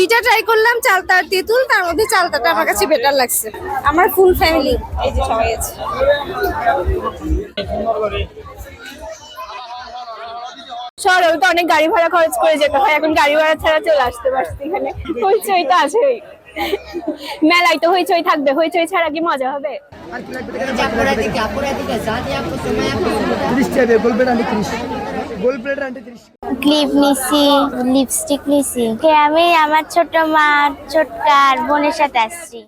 দুইটা ট্রাই করলাম চালতা আর তেঁতুল তার মধ্যে চালতাটা আমার কাছে বেটার লাগছে। আমার ফুল ফ্যামিলি এই যে সবাই আছে। শহরে তো অনেক গাড়ি ভাড়া খরচ করে যেতে হয় এখন গাড়ি ভাড়া ছাড়া চলে আসতে পারছি এখানে। হইচই তো আছেই। মেলায় তো হইচই থাকবে হইচই ছাড়া কি মজা হবে? Apura di que, aunty clip নিছি লিপস্টিক নিছি। কে আমি? আমার ছোট মা ছোটকা আর বোনের সাথে আসছি।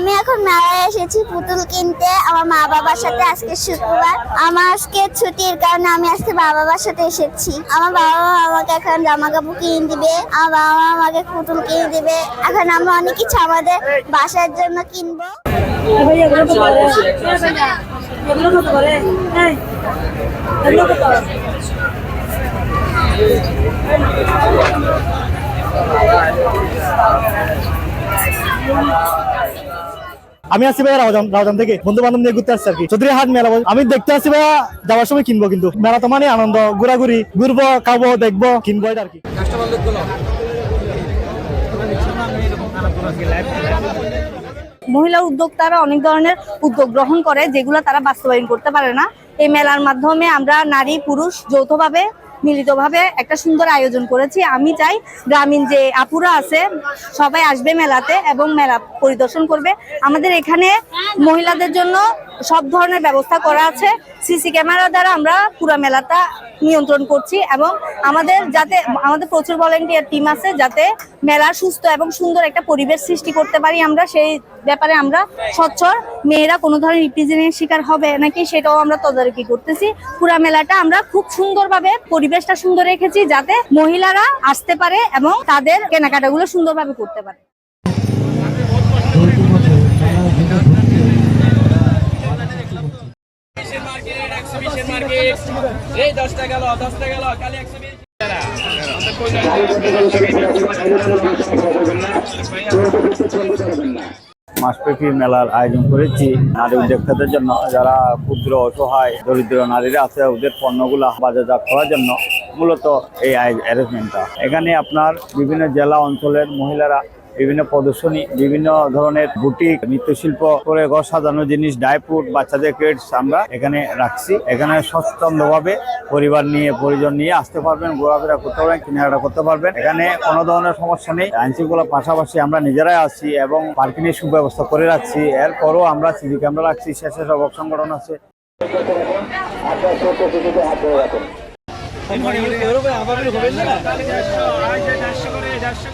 আমি এখন মেলায় এসেছি পুতুল কিনতে, আমার মা বাবার সাথে আজকে শুক্রবার। আমার আজকে ছুটির কারণে আমি আজকে বাবা বাবার সাথে এসেছি। আমার বাবা মা আমাকে এখন জামা কাপড় কিনে দিবে, আমার বাবা মা আমাকে পুতুল কিনে দিবে। এখন আমরা অনেক কিছু আমাদের বাসার জন্য কিনবো। আমি আসছি ভাইয়া রাউজান রাউজান থেকে। বন্ধু বান্ধব নিয়ে ঘুরতে আসছি আর কি। চৌধুরী হাট মেলা আমি দেখতে আসছি ভাইয়া, যাওয়ার সময় কিনবো কিন্তু। মেলা তো মানে আনন্দ, ঘোরাঘুরি, ঘুরবো, খাব, দেখব, কিনবো এটা আর কি। মহিলা উদ্যোক্তারা অনেক ধরনের উদ্যোগ গ্রহণ করে, যেগুলো তারা বাস্তবায়ন করতে পারে না। এই মেলার মাধ্যমে আমরা নারী, পুরুষ যৌথভাবে মিলিতভাবে একটা সুন্দর আয়োজন করেছি। আমি চাই গ্রামীণ যে আপুরা আছে, সবাই আসবে মেলাতে এবং মেলা পরিদর্শন করবে। আমাদের এখানে মহিলাদের জন্য সব ধরনের ব্যবস্থা করা আছে। সিসি ক্যামেরা দ্বারা আমরা পুরো মেলাটা নিয়ন্ত্রণ করছি এবং আমাদের যাতে, আমাদের প্রচুর ভলেন্টিয়ার টিম আছে যাতে মেলা সুস্থ এবং সুন্দর একটা পরিবেশ সৃষ্টি করতে পারি আমরা। সেই ব্যাপারে আমরা স্বচ্ছর মেয়েরা কোনো ধরনের রিপ্রেজেন্টের শিকার হবে নাকি সেটাও আমরা তদারকি করতেছি। পুরা মেলাটা আমরা খুব সুন্দরভাবে পরিবেশটা সুন্দর রেখেছি যাতে মহিলারা আসতে পারে এবং তাদের কেনাকাটাগুলো সুন্দরভাবে করতে পারে। এই মেলার আয়োজন করেছি। নারী উদ্যোক্তাদের জন্য, যারা ক্ষুদ্র, অসহায়, দরিদ্র নারীরা আছে, ওদের পণ্যগুলো বাজারজাত করার জন্য মূলত এই অ্যারেঞ্জমেন্টটা এখানে আপনার বিভিন্ন জেলা অঞ্চলের মহিলারা বিভিন্ন প্রদর্শনী, বিভিন্ন ধরনের বুটিক নৃত্যশিল্প করে ঘর সাজানো জিনিস ড্রাই ফ্রুট বাচ্চাদের ক্রেডস আমরা এখানে রাখছি। এখানে স্বচ্ছন্দভাবে পরিবার নিয়ে, পরিজন নিয়ে আসতে পারবেন, ঘোরাফেরা করতে পারবেন, কেনাকাটা করতে পারবেন। এখানে কোনো ধরনের সমস্যা নেই। আইন শৃঙ্খলার পাশাপাশি আমরা নিজেরাই আছি এবং পার্কিং এর সুব্যবস্থা করে রাখছি। এরপরও আমরা সিসি ক্যামেরা রাখছি, শেষে সবক সংগঠন আছে। চারশো করে চারশো